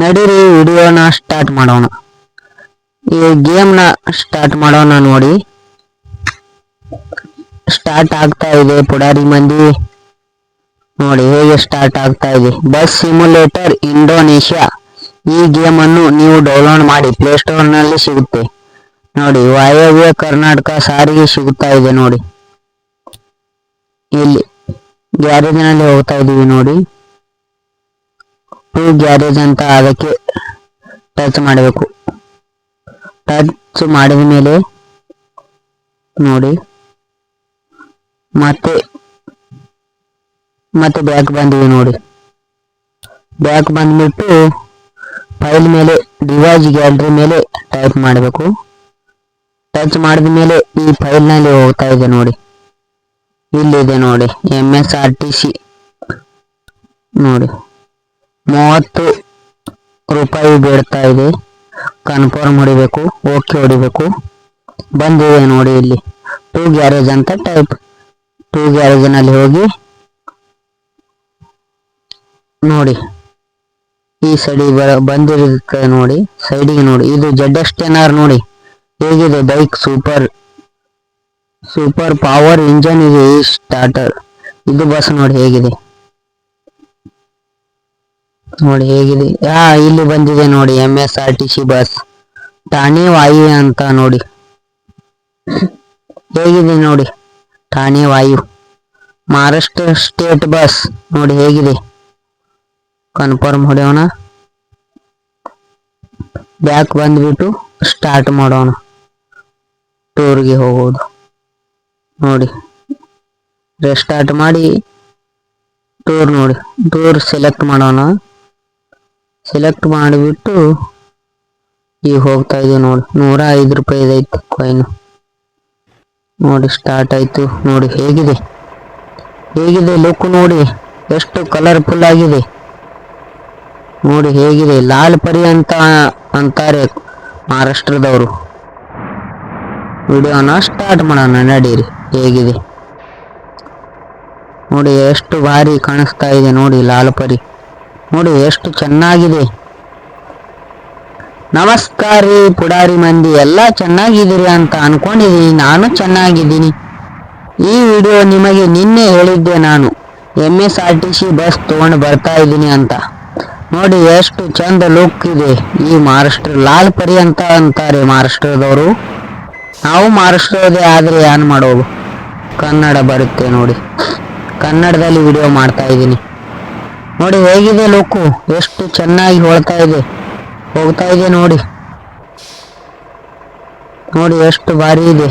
ನಡೀರಿ, ವಿಡಿಯೋನ ಸ್ಟಾರ್ಟ್ ಮಾಡೋಣ. ಈ ಗೇಮ್ನ ಸ್ಟಾರ್ಟ್ ಮಾಡೋಣ ನೋಡಿ. ಸ್ಟಾರ್ಟ್ ಆಗ್ತಾ ಇದೆ ಪುಡಾರಿ ಮಂದಿ. ನೋಡಿ ಹೇಗೆ ಸ್ಟಾರ್ಟ್ ಆಗ್ತಾ ಇದೆ. ಬಸ್ ಸಿಮ್ಯುಲೇಟರ್ ಇಂಡೋನೇಷ್ಯಾ ಈ ಗೇಮ್ ಅನ್ನು ನೀವು ಡೌನ್ಲೋಡ್ ಮಾಡಿ ಪ್ಲೇಸ್ಟೋರ್ನಲ್ಲಿ ಸಿಗುತ್ತೆ. ನೋಡಿ, ವಾಯವ್ಯ ಕರ್ನಾಟಕ ಸಾರಿಗೆ ಸಿಗುತ್ತಾ ಇದೆ ನೋಡಿ. ಇಲ್ಲಿ ಗ್ಯಾರೇಜ್ನಲ್ಲಿ ಹೋಗ್ತಾ ಇದೀವಿ ನೋಡಿ. ಟೂ ಗ್ಯಾರೇಜ್ ಅಂತ ಅದಕ್ಕೆ ಟಚ್ ಮಾಡಬೇಕು. ಟಚ್ ಮಾಡಿದ ಮೇಲೆ ನೋಡಿ. ಮತ್ತೆ ಮತ್ತೆ ಬ್ಯಾಕ್ ಬಂದಿವಿ ನೋಡಿ. ಬ್ಯಾಕ್ ಬಂದ್ಬಿಟ್ಟು ಫೈಲ್ ಮೇಲೆ ಡಿವೈಸ್ ಗ್ಯಾಲರಿ ಮೇಲೆ ಟೈಪ್ ಮಾಡಬೇಕು. ಟಚ್ ಮಾಡಿದ ಮೇಲೆ ಈ ಫೈಲ್ನಲ್ಲಿ ಹೋಗ್ತಾ ಇದೆ ನೋಡಿ. ಇಲ್ಲಿದೆ ನೋಡಿ M S R T C ನೋಡಿ. ಮೂವತ್ತು ರೂಪಾಯಿ ಬೀಳ್ತಾ ಇದೆ. ಕನ್ಫರ್ಮ್ ಹೊಡಿಬೇಕು ಓಕೆ ಹೊಡಿಬೇಕು. ಬಂದಿದೆ ನೋಡಿ ಇಲ್ಲಿ. ಟೂ ಗ್ಯಾರೇಜ್ ಅಂತ ಟೈಪ್ ಟೂ ಗ್ಯಾರೇಜ್ನಲ್ಲಿ ಹೋಗಿ ನೋಡಿ. ಈ ಸೈಡಿ ಬಂದಿರುತ್ತೆ ನೋಡಿ ಸೈಡಿಗೆ ನೋಡಿ. ಇದು ಜಡ್ ಎಸ್ ನೋಡಿ. ಹೇಗಿದೆ bike super super power engine ಇದೆ ಈ ಸ್ಟಾರ್ಟರ್ ಇದು ಬಸ್ ನೋಡಿ ಹೇಗಿದೆ. ನೋಡಿ ಹೇಗಿದೆ. ಯಾ, ಇಲ್ಲಿ ಬಂದಿದೆ ನೋಡಿ M S R T C bus Thane Vayu ಅಂತ ನೋಡಿ. ಹೇಗಿದೆ ನೋಡಿ, ಠಾಣೆ ವಾಯು. ಮಹಾರಾಷ್ಟ್ರ ಸ್ಟೇಟ್ ಬಸ್ ನೋಡಿ ಹೇಗಿದೆ. ಕನ್ಫರ್ಮ್ ಹೊಡೆಯೋಣ. ಬ್ಯಾಕ್ ಬಂದ್ಬಿಟ್ಟು ಸ್ಟಾರ್ಟ್ ಮಾಡೋಣ. ಟೂರ್ಗೆ ಹೋಗೋದು. ನೋಡಿ ರೆಸ್ಟಾರ್ಟ್ ಮಾಡಿ ಟೂರ್ ನೋಡಿ ಟೂರ್ ಸೆಲೆಕ್ಟ್ ಮಾಡೋಣ. ಸೆಲೆಕ್ಟ್ ಮಾಡಿಬಿಟ್ಟು ಈಗ ಹೋಗ್ತಾ ಇದೀವಿ ನೋಡಿ. ನೂರ ಐದು ರೂಪಾಯಿ ಐತಿ ಕಾಯಿನ್ ನೋಡಿ ಸ್ಟಾರ್ಟ್ ಆಯ್ತು. ನೋಡಿ ಹೇಗಿದೆ? ಹೇಗಿದೆ ಲುಕ್ ನೋಡಿ. ಎಷ್ಟು ಕಲರ್ಫುಲ್ ಆಗಿದೆ. ನೋಡಿ ಹೇಗಿದೆ. ಲಾಲ್ ಪರಿ ಅಂತ ಅಂತಾರೆ ಮಹಾರಾಷ್ಟ್ರದವರು. ವಿಡಿಯೋನ ಸ್ಟಾರ್ಟ್ ಮಾಡೋಣ, ನಡೀರಿ. ಹೇಗಿದೆ? ನೋಡಿ ಎಷ್ಟು ಭಾರಿ ಕಾಣಿಸ್ತಾ ಇದೆ ನೋಡಿ ಲಾಲ್ ಪರಿ. ನೋಡಿ ಎಷ್ಟು ಚೆನ್ನಾಗಿದೆ. ನಮಸ್ಕಾರ ಪುಡಾರಿ ಮಂದಿ, ಎಲ್ಲ ಚೆನ್ನಾಗಿದ್ದೀರಿ ಅಂತ ಅನ್ಕೊಂಡಿದ್ದೀನಿ, ನಾನು ಚೆನ್ನಾಗಿದ್ದೀನಿ. ಈ ವಿಡಿಯೋ ನಿಮಗೆ ನಿನ್ನೆ ಹೇಳಿದ್ದೆ ನಾನು M S R T C bus ತಗೊಂಡು ಬರ್ತಾ ಇದ್ದೀನಿ ಅಂತ. ನೋಡಿ ಎಷ್ಟು ಚಂದ ಲುಕ್ ಇದೆ ಈ ಮಹಾರಾಷ್ಟ್ರ, ಲಾಲ್ ಪರಿ ಅಂತ ಅಂತಾರೆ ಮಹಾರಾಷ್ಟ್ರದವರು. ನಾವು ಮಹಾರಾಷ್ಟ್ರದೇ ಆದರೆ ಏನು ಮಾಡೋದು? ಕನ್ನಡ ಬರುತ್ತೆ ನೋಡಿ. ಕನ್ನಡದಲ್ಲಿ ವಿಡಿಯೋ ಮಾಡ್ತಾ ಇದ್ದೀನಿ. ನೋಡಿ ಹೇಗಿದೆ ಲುಕ್ಕು ಎಷ್ಟು ಚೆನ್ನಾಗಿ ಹೊಳ್ತಾ ಇದೆ. ಹೋಗ್ತಾ ಇದೆ ನೋಡಿ. ನೋಡಿ ಎಷ್ಟು ಭಾರಿ ಇದೆ.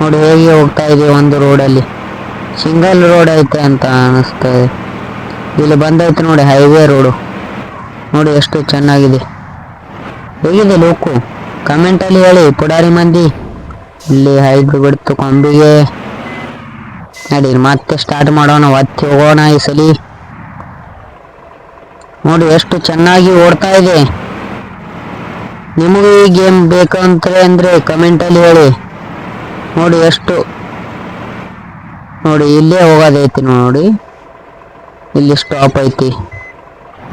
ನೋಡಿ ಹೇಗೆ ಹೋಗ್ತಾ ಇದೆ ಒಂದು ರೋಡಲ್ಲಿ. ಸಿಂಗಲ್ ರೋಡ್ ಐತೆ ಅಂತ ಅನಿಸ್ತಾ ಇದೆ. ಇಲ್ಲಿ ಬಂದೈತೆ ನೋಡಿ ಹೈವೇ ರೋಡು. ನೋಡಿ ಎಷ್ಟು ಚೆನ್ನಾಗಿದೆ. ಹೇಗಿದೆ ಲೋಕು? ಕಮೆಂಟಲ್ಲಿ ಹೇಳಿ, ಪುಡಾರಿ ಮಂದಿ. ಇಲ್ಲಿ ಹೈದು ಬಿಡ್ತು ಕೊಂಬಿಗೆ. ನಡೀರಿ, ಮತ್ತೆ ಸ್ಟಾರ್ಟ್ ಮಾಡೋಣ. ಒತ್ತಿ ಹೋಗೋಣ ಈ ಸಲಿ. ನೋಡಿ ಎಷ್ಟು ಚೆನ್ನಾಗಿ ಓಡ್ತಾ ಇದೆ. ನಿಮಗೂ ಈ ಗೇಮ್ ಬೇಕು ಅಂತ ಅಂದರೆ ಕಮೆಂಟಲ್ಲಿ ಹೇಳಿ. ನೋಡಿ ಎಷ್ಟು. ನೋಡಿ ಇಲ್ಲೇ ಹೋಗೋದೈತಿ ನೋಡಿ. ಇಲ್ಲಿ ಸ್ಟಾಪ್ ಐತಿ.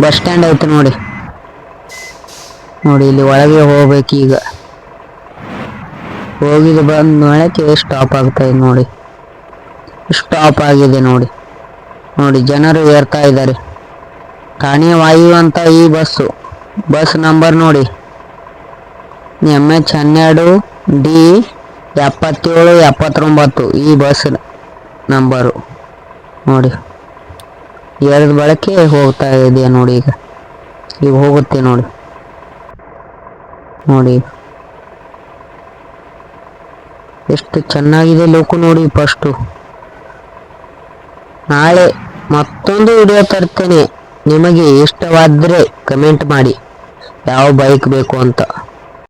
ಬಸ್ ಸ್ಟ್ಯಾಂಡ್ ಐತಿ ನೋಡಿ. ನೋಡಿ ಇಲ್ಲಿ ಒಳಗೆ ಹೋಗ್ಬೇಕು ಈಗ. ಹೋಗಿದ್ದು ಬಂದ ನೋಡಕ್ಕೆ ಸ್ಟಾಪ್ ಆಗ್ತಾ ಇದೆ ನೋಡಿ. ಸ್ಟಾಪ್ ಆಗಿದೆ ನೋಡಿ. ನೋಡಿ ಜನರು ಏರ್ತಾ ಇದ್ದಾರೆ. ವಾಯು ಅಂತ ಈ ಬಸ್ಸು ಬಸ್ ನಂಬರ್ ನೋಡಿ. ಎಂ ಎಚ್ ಹನ್ನೆರಡು ಡಿ ಎಪ್ಪತ್ತೇಳು ಎಪ್ಪತ್ತೊಂಬತ್ತು, ಈ ಬಸ್ ನಂಬರು. ನೋಡಿ. ಎರಡು ಬಳಕೆ ಹೋಗ್ತಾ ಇದೆ ನೋಡಿ ಈಗ. ಈಗ ಹೋಗುತ್ತೆ ನೋಡಿ. ನೋಡಿ. ಎಷ್ಟು ಚೆನ್ನಾಗಿದೆ ಲೋಕು ನೋಡಿ ಫಸ್ಟು ನಾಳೆ ಮತ್ತೊಂದು ವಿಡಿಯೋ ತರ್ತೇನೆ. ನಿಮಗೆ ಇಷ್ಟವಾದರೆ ಕಮೆಂಟ್ ಮಾಡಿ. ಯಾವ ಬೈಕ್ ಬೇಕು ಅಂತ.